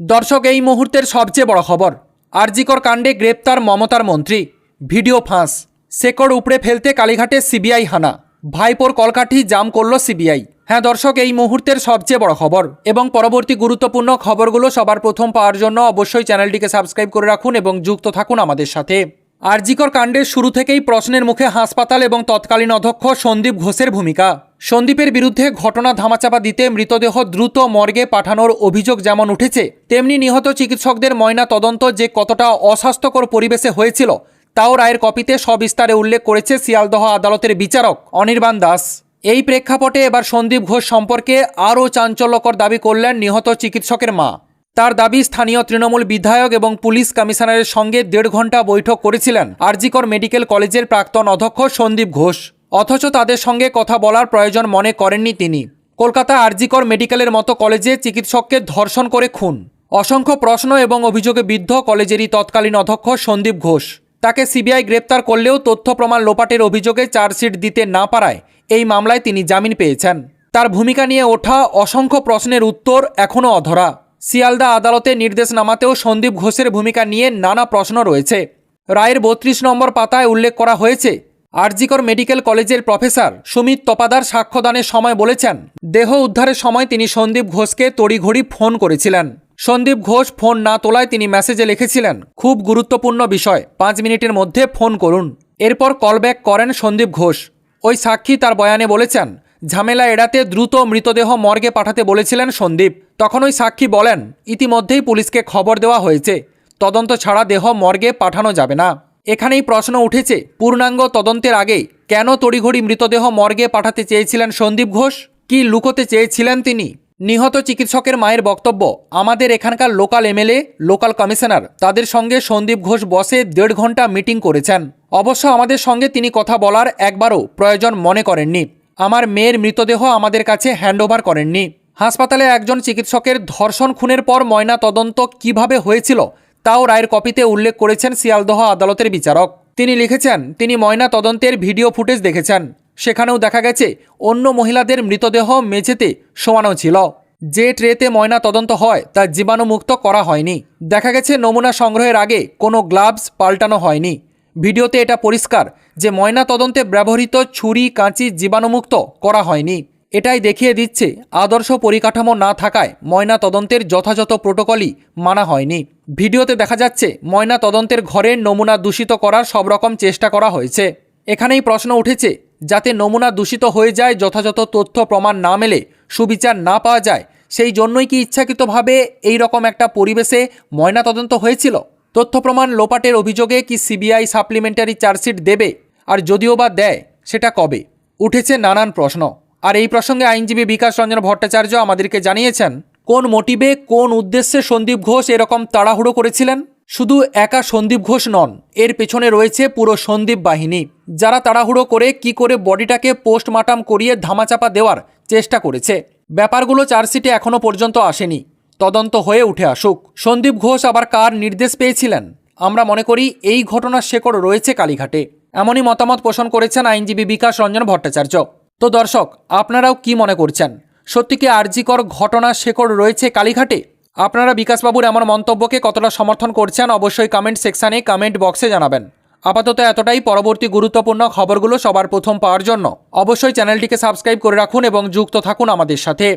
দর্শক, এই মুহূর্তের সবচেয়ে বড় খবর, আরজিকর কাণ্ডে গ্রেপ্তার মমতার মন্ত্রী, ভিডিও ফাঁস, শেকড় উপড়ে ফেলতে কালীঘাটে সিবিআই হানা, ভাইপোর কলকাঠি জাম করল সিবিআই। হ্যাঁ দর্শক, এই মুহূর্তের সবচেয়ে বড় খবর এবং পরবর্তী গুরুত্বপূর্ণ খবরগুলো সবার প্রথম পাওয়ার জন্য অবশ্যই চ্যানেলটিকে সাবস্ক্রাইব করে রাখুন এবং যুক্ত থাকুন আমাদের সাথে। আরজিকর কাণ্ডের শুরু থেকেই প্রশ্নের মুখে হাসপাতাল এবং তৎকালীন অধ্যক্ষ সন্দীপ ঘোষের ভূমিকা। সন্দীপের বিরুদ্ধে ঘটনা ধামাচাপা দিতে মৃতদেহ দ্রুত মর্গে পাঠানোর অভিযোগ যেমন উঠেছে, তেমনি নিহত চিকিৎসকদের ময়না তদন্ত যে কতটা অস্বাস্থ্যকর পরিবেশে হয়েছিল, তাও রায়ের কপিতে সবিস্তারে উল্লেখ করেছে শিয়ালদহ আদালতের বিচারক অনির্বাণ দাস। এই প্রেক্ষাপটে এবার সন্দীপ ঘোষ সম্পর্কে আরও চাঞ্চল্যকর দাবি করলেন নিহত চিকিৎসকের মা। তার দাবি, স্থানীয় তৃণমূল বিধায়ক এবং পুলিশ কমিশনারের সঙ্গে দেড় ঘণ্টা বৈঠক করেছিলেন আরজিকর মেডিকেল কলেজের প্রাক্তন অধ্যক্ষ সন্দীপ ঘোষ। অথচ তাদের সঙ্গে কথা বলার প্রয়োজন মনে করেননি তিনি। কলকাতা আরজিকর মেডিকেলের মতো কলেজে চিকিৎসককে ধর্ষণ করে খুন। অসংখ্য প্রশ্ন এবং অভিযোগে বিদ্ধ কলেজেরই তৎকালীন অধ্যক্ষ সন্দীপ ঘোষ। তাকে সিবিআই গ্রেপ্তার করলেও তথ্য প্রমাণ লোপাটের অভিযোগে চার্জশিট দিতে না পারায় এই মামলায় তিনি জামিন পেয়েছেন। তার ভূমিকা নিয়ে ওঠা অসংখ্য প্রশ্নের উত্তর এখনও অধরা। শিয়ালদা আদালতে নির্দেশ নামাতেও সন্দীপ ঘোষের ভূমিকা নিয়ে নানা প্রশ্ন রয়েছে। রায়ের বত্রিশ নম্বর পাতায় উল্লেখ করা হয়েছে, আরজিকর মেডিকেল কলেজের প্রফেসর সুমিত তপাদার সাক্ষ্যদানের সময় বলেছেন, দেহ উদ্ধারের সময় তিনি সন্দীপ ঘোষকে তড়িঘড়ি ফোন করেছিলেন। সন্দীপ ঘোষ ফোন না তোলায় তিনি মেসেজে লিখেছিলেন, খুব গুরুত্বপূর্ণ বিষয়, পাঁচ মিনিটের মধ্যে ফোন করুন। এরপর কলব্যাক করেন সন্দীপ ঘোষ। ওই সাক্ষী তার বয়ানে বলেছেন ঝামেলা এড়াতে দ্রুত মৃতদেহ মর্গে পাঠাতে বলেছিলেন সন্দীপ। তখন ওই সাক্ষী বলেন, ইতিমধ্যেই পুলিশকে খবর দেওয়া হয়েছে। তদন্ত ছাড়া দেহ মর্গে পাঠানো যাবে না। এখানেই প্রশ্ন উঠেছে, পূর্ণাঙ্গ তদন্তের আগে কেন তড়িঘড়ি মৃতদেহ মর্গে পাঠাতে চেয়েছিলেন সন্দীপ ঘোষ? কি লুকোতে চেয়েছিলেন তিনি? নিহত চিকিৎসকের মায়ের বক্তব্য, আমাদের এখানকার লোকাল এমএলএ, লোকাল কমিশনার, তাদের সঙ্গে সন্দীপ ঘোষ বসে দেড় ঘণ্টা মিটিং করেছেন। অবশ্য আমাদের সঙ্গে তিনি কথা বলার একবারও প্রয়োজন মনে করেননি। আমার মেয়ের মৃতদেহ আমাদের কাছে হ্যান্ডওভার করেননি। হাসপাতালে একজন চিকিৎসকের ধর্ষণ খুনের পর ময়না তদন্ত কীভাবে হয়েছিল, তাও রায়ের কপিতে উল্লেখ করেছেন শিয়ালদহ আদালতের বিচারক। তিনি লিখেছেন, তিনি ময়না তদন্তের ভিডিও ফুটেজ দেখেছেন। সেখানেও দেখা গেছে, অন্য মহিলাদের মৃতদেহ মেঝেতে শোয়ানো ছিল। যে ট্রেতে ময়না তদন্ত হয়, তা জীবাণুমুক্ত করা হয়নি। দেখা গেছে, নমুনা সংগ্রহের আগে কোনো গ্লাভস পাল্টানো হয়নি। ভিডিওতে এটা পরিষ্কার যে ময়না তদন্তে ব্যবহৃত ছুরি, কাঁচি জীবাণুমুক্ত করা হয়নি। এটাই দেখিয়ে দিচ্ছে আদর্শ পরিকাঠামো না থাকায় ময়না তদন্তের যথাযথ প্রোটোকলই মানা হয়নি। ভিডিওতে দেখা যাচ্ছে ময়না তদন্তের ঘরে নমুনা দূষিত করার সব রকম চেষ্টা করা হয়েছে। এখানেই প্রশ্ন উঠেছে, যাতে নমুনা দূষিত হয়ে যায়, যথাযথ তথ্য প্রমাণ না মেলে, সুবিচার না পাওয়া যায়, সেই জন্যই কি ইচ্ছাকৃতভাবে এই রকম একটা পরিবেশে ময়না তদন্ত হয়েছিল? তথ্য প্রমাণ লোপাটের অভিযোগে কি সিবিআই সাপ্লিমেন্টারি চার্জশিট দেবে? আর যদিও বা দেয়, সেটা কবে? উঠেছে নানান প্রশ্ন। আর এই প্রসঙ্গে আইনজীবী বিকাশ রঞ্জন ভট্টাচার্য আমাদেরকে জানিয়েছেন, কোন মোটিভে কোন উদ্দেশ্যে সন্দীপ ঘোষ এরকম তাড়াহুড়ো করেছিলেন? শুধু একা সন্দীপ ঘোষ নন, এর পেছনে রয়েছে পুরো সন্দীপ বাহিনী। যারা তাড়াহুড়ো করে কি করে বডিটাকে পোস্টমার্টাম করিয়ে ধামাচাপা দেওয়ার চেষ্টা করেছে। ব্যাপারগুলো চার্জশিটে এখনও পর্যন্ত আসেনি। তদন্ত হয়ে উঠে আসুক। সন্দীপ ঘোষ আবার কার নির্দেশ পেয়েছিলেন? আমরা মনে করি এই ঘটনার শেকড় রয়েছে কালীঘাটে। এমনই মতামত পোষণ করেছেন আইনজীবী বিকাশ রঞ্জন ভট্টাচার্য। তো দর্শক, আপনারাও কি মনে করছেন? সত্যি কি আরজিকর ঘটনার শেকড় রয়েছে কালীঘাটে? আপনারা বিকাশবাবুর এমন মন্তব্যকে কতটা সমর্থন করছেন অবশ্যই কমেন্ট সেকশানে কমেন্ট বক্সে জানাবেন। আপাতত এতটাই, পরবর্তী গুরুত্বপূর্ণ খবরগুলো সবার প্রথম পাওয়ার জন্য। অবশ্যই চ্যানেলটিকে সাবস্ক্রাইব করে রাখুন এবং যুক্ত থাকুন আমাদের সাথে।